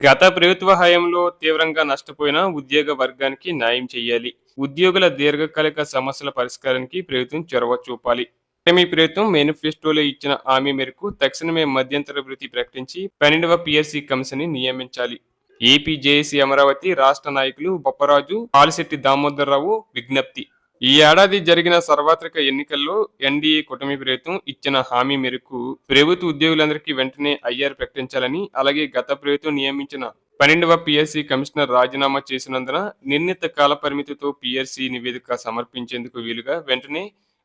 గత ప్రభుత్వ హయాంలో తీవ్రంగా నష్టపోయిన ఉద్యోగ వర్గానికి న్యాయం చేయాలి. ఉద్యోగుల దీర్ఘకాలిక సమస్యల పరిష్కారానికి ప్రభుత్వం చొరవ చూపాలి. మీ ప్రభుత్వం మేనిఫెస్టోలో ఇచ్చిన హామీ మేరకు తక్షణమే మధ్యంతర వృత్తి ప్రకటించి పన్నెండవ పిఎస్సి కమిషన్ నియమించాలి. ఏపీ జేఏసీ అమరావతి రాష్ట్ర నాయకులు బొప్పరాజు ఆలిశెట్టి దామోదరరావు విజ్ఞప్తి. ఈ ఏడాది జరిగిన సార్వత్రిక ఎన్నికల్లో ఎన్డీఏ కూటమి ప్రభుత్వం ఇచ్చిన హామీ మేరకు ప్రభుత్వ ఉద్యోగులందరికీ వెంటనే ఐఆర్ ప్రకటించాలని అలాగే గత ప్రభుత్వం నియమించిన పన్నెండవ పిఎస్సి కమిషనర్ రాజీనామా చేసినందున నిర్ణీత కాల పరిమితితో పిఎస్సి నివేదిక సమర్పించేందుకు వీలుగా వెంటనే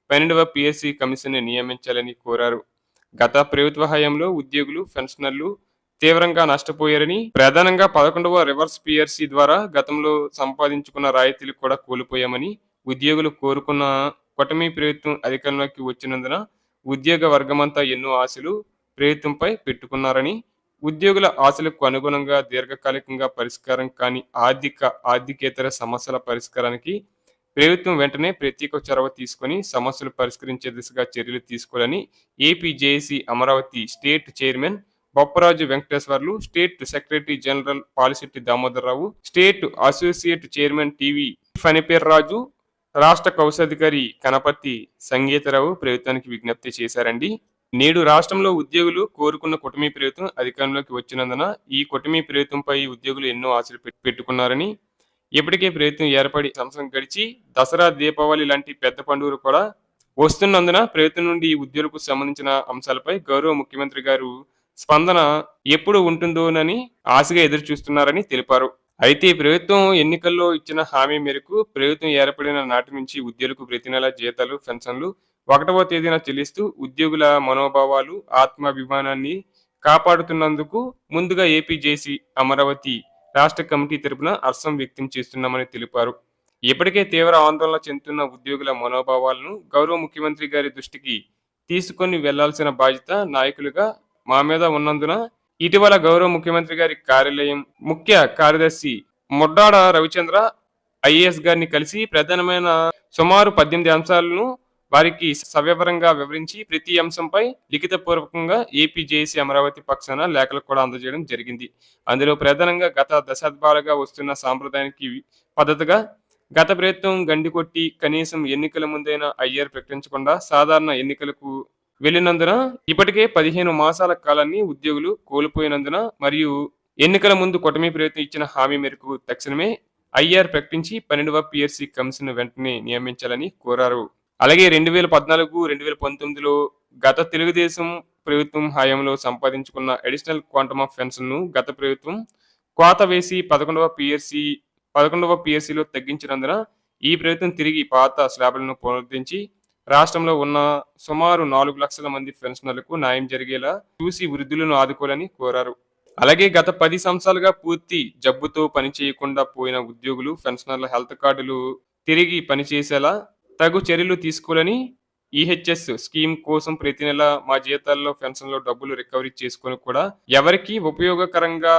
పన్నెండవ పిఎస్సి కమిషన్ నియమించాలని కోరారు. గత ప్రభుత్వ హయాంలో ఉద్యోగులు పెన్షనర్లు తీవ్రంగా నష్టపోయారని ప్రధానంగా పదకొండవ రివర్స్ పిఆర్సి ద్వారా గతంలో సంపాదించుకున్న రాయితీలు కూడా కోల్పోయామని ఉద్యోగులు కోరుకున్న కూటమి ప్రభుత్వం అధికారంలోకి వచ్చినందున ఉద్యోగ వర్గమంతా ఎన్నో ఆశలు ప్రభుత్వంపై పెట్టుకున్నారని ఉద్యోగుల ఆశలకు అనుగుణంగా దీర్ఘకాలికంగా పరిష్కారం కాని ఆర్థిక ఆర్థికేతర సమస్యల పరిష్కారానికి ప్రభుత్వం వెంటనే ప్రత్యేక చొరవ తీసుకొని సమస్యలు పరిష్కరించే దిశగా చర్యలు తీసుకోవాలని AP JAC Amaravati state chairman Bopparaju Venkateswarlu state secretary general Palisetti Damodararao state associate chairman TV Phaniper Raju రాష్ట్ర కౌశాధికారి కనపర్తి సంగీతరావు ప్రభుత్వానికి విజ్ఞప్తి చేశారండి. నేడు రాష్ట్రంలో ఉద్యోగులు కోరుకున్న కుటుంబీ ప్రభుత్వం అధికారంలోకి వచ్చినందున ఈ కుటుంబీ ప్రభుత్వంపై ఉద్యోగులు ఎన్నో ఆశలు పెట్టుకున్నారని. ఇప్పటికే ప్రభుత్వం ఏర్పడి సంవత్సరం గడిచి దసరా దీపావళి లాంటి పెద్ద పండుగలు కూడా వస్తున్నందున ప్రభుత్వం నుండి ఈ ఉద్యోగులకు సంబంధించిన అంశాలపై గౌరవ ముఖ్యమంత్రి గారు స్పందన ఎప్పుడు ఉంటుందోనని ఆశగా ఎదురు చూస్తున్నారని తెలిపారు. అయితే ప్రభుత్వం ఎన్నికల్లో ఇచ్చిన హామీ మేరకు ప్రభుత్వం ఏర్పడిన నాటి నుంచి ఉద్యోగులకు ప్రతి నెల జీతాలు పెన్షన్లు ఒకటవ తేదీన చెల్లిస్తూ ఉద్యోగుల మనోభావాలు ఆత్మాభిమానాన్ని కాపాడుతున్నందుకు ముందుగా ఏపీ జేసీ అమరావతి రాష్ట్ర కమిటీ తరపున అర్సం వ్యక్తం చేస్తున్నామని తెలిపారు. ఇప్పటికే తీవ్ర ఆందోళన చెందుతున్న ఉద్యోగుల మనోభావాలను గౌరవ ముఖ్యమంత్రి గారి దృష్టికి తీసుకొని వెళ్ళాల్సిన బాధ్యత నాయకులుగా మా మీద ఉన్నందున ఇటీవల గౌరవ ముఖ్యమంత్రి గారి కార్యాలయం ముఖ్య కార్యదర్శి ముడ్డాడ రవిచంద్ర ఐఏఎస్ గారిని కలిసి ప్రధానమైన సుమారు పద్దెనిమిది అంశాలను వారికి సవ్యపరంగా వివరించి ప్రతి అంశంపై లిఖితపూర్వకంగా ఏపీ జేఏసీ అమరావతి పక్షాన లేఖలు కూడా అందజేయడం జరిగింది. అందులో ప్రధానంగా గత దశాబ్దాలుగా వస్తున్న సాంప్రదాయానికి పద్ధతిగా గత ప్రభుత్వం గండి కొట్టి కనీసం ఎన్నికల ముందైన ఐఆర్ ప్రకటించకుండా సాధారణ ఎన్నికలకు వెళ్ళినందున ఇప్పటికే పదిహేను మాసాల కాలాన్ని ఉద్యోగులు కోల్పోయినందున మరియు ఎన్నికల ముందు కూటమి ప్రభుత్వం ఇచ్చిన హామీ మేరకు తక్షణమే ఐఆర్ ప్రకటించి పన్నెండవ పిఎస్సి కమిషన్ వెంటనే నియమించాలని కోరారు. అలాగే రెండు వేల పద్నాలుగు రెండు వేల పంతొమ్మిదిలో గత తెలుగుదేశం ప్రభుత్వం హయాంలో సంపాదించుకున్న అడిషనల్ క్వాంటమ్ ఆఫ్ పెన్షన్ను గత ప్రభుత్వం కోత వేసి పదకొండవ పిఎస్సి పదకొండవ పిఎస్సిలో తగ్గించినందున ఈ ప్రభుత్వం తిరిగి పాత స్లాబ్లను పునరుద్ధరించి రాష్ట్రంలో ఉన్న సుమారు నాలుగు లక్షల మంది పెన్షనర్లకు న్యాయం జరిగేలా చూసి వృద్ధులను ఆదుకోవాలని కోరారు. అలాగే గత పది సంవత్సరాలుగా పూర్తి జబ్బుతో పనిచేయకుండా పోయిన ఉద్యోగులు పెన్షనర్ల హెల్త్ కార్డులు తిరిగి పనిచేసేలా తగు చర్యలు తీసుకోవాలని ఈహెచ్ఎస్ స్కీమ్ కోసం ప్రతి నెల మా జీతాల్లో పెన్షన్లో డబ్బులు రికవరీ చేసుకొని కూడా ఎవరికి ఉపయోగకరంగా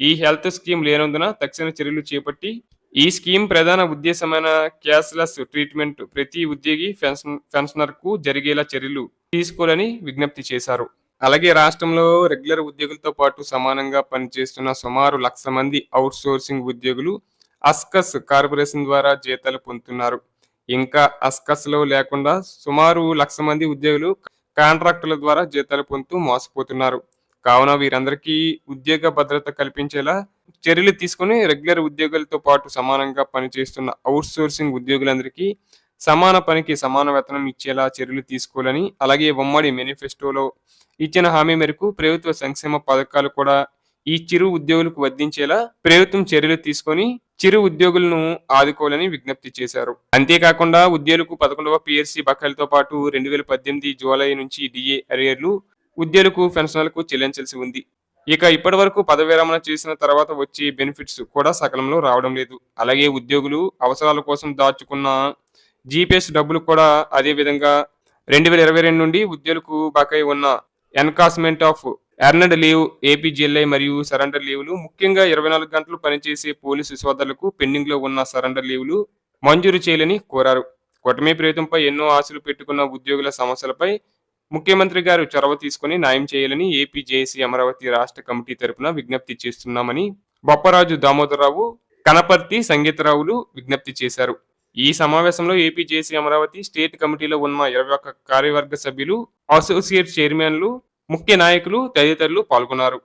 ఈ హెల్త్ స్కీమ్ లేనందున తక్షణ చర్యలు చేపట్టి ఈ స్కీమ్ ప్రధాన ఉద్దేశమైన క్యాష్లెస్ ట్రీట్మెంట్ ప్రతి ఉద్యోగి పెన్షన్ పెన్షనర్కు జరిగేలా చర్యలు తీసుకోవాలని విజ్ఞప్తి చేశారు. అలాగే రాష్ట్రంలో రెగ్యులర్ ఉద్యోగులతో పాటు సమానంగా పనిచేస్తున్న సుమారు లక్ష మంది అవుట్ సోర్సింగ్ ఉద్యోగులు అస్కస్ కార్పొరేషన్ ద్వారా జీతాలు పొందుతున్నారు. ఇంకా అస్కస్లో లేకుండా సుమారు లక్ష మంది ఉద్యోగులు కాంట్రాక్టుల ద్వారా జీతాలు పొందుతూ మోసపోతున్నారు. కావున వీరందరికీ ఉద్యోగ భద్రత కల్పించేలా చర్యలు తీసుకుని రెగ్యులర్ ఉద్యోగులతో పాటు సమానంగా పనిచేస్తున్న అవుట్ సోర్సింగ్ ఉద్యోగులందరికీ సమాన పనికి సమాన వేతనం ఇచ్చేలా చర్యలు తీసుకోవాలని అలాగే ఉమ్మడి మేనిఫెస్టోలో ఇచ్చిన హామీ మేరకు ప్రభుత్వ సంక్షేమ పథకాలు కూడా ఈ చిరు ఉద్యోగులకు వర్ధించేలా ప్రభుత్వం చర్యలు తీసుకొని చిరు ఉద్యోగులను ఆదుకోవాలని విజ్ఞప్తి చేశారు. అంతేకాకుండా ఉద్యోగులకు పదకొండవ పిఎస్సి బకాయిలతో పాటు రెండు వేల పద్దెనిమిది జూలై నుంచి డిఏ అరియర్లు ఉద్యోగులకు పెన్షన్లకు చెల్లించాల్సి ఉంది. ఇక ఇప్పటి వరకు పదవిరమణ చేసిన తర్వాత వచ్చే బెనిఫిట్స్ కూడా సకాలంలో రావడం లేదు. అలాగే ఉద్యోగులు అవసరాల కోసం దాచుకున్న జీపీఎస్ డబ్బులు కూడా అదే విధంగా రెండు వేల ఇరవై రెండు నుండి ఉద్యోగులకు బకాయి ఉన్న encashment of earned leave APGLI మరియు సరెండర్ లీవ్లు ముఖ్యంగా ఇరవై నాలుగు గంటలు పనిచేసే పోలీసు సోదరులకు పెండింగ్లో ఉన్న సరెండర్ లీవ్లు మంజూరు చేయాలని కోరారు. కూటమి ప్రభుత్వంపై ఎన్నో ఆశలు పెట్టుకున్న ఉద్యోగుల సమస్యలపై ముఖ్యమంత్రి గారు చొరవ తీసుకుని న్యాయం చేయాలని ఏపీ జేఏసీ అమరావతి రాష్ట్ర కమిటీ తరపున విజ్ఞప్తి చేస్తున్నామని బొప్పరాజు దామోదరరావు కనపర్తి సంగీతరావులు విజ్ఞప్తి చేశారు. ఈ సమావేశంలో ఏపీ జేసీ అమరావతి స్టేట్ కమిటీలో ఉన్న ఇరవై ఒక్క కార్యవర్గ సభ్యులు అసోసియేట్ చైర్మన్లు ముఖ్య నాయకులు తదితరులు పాల్గొన్నారు.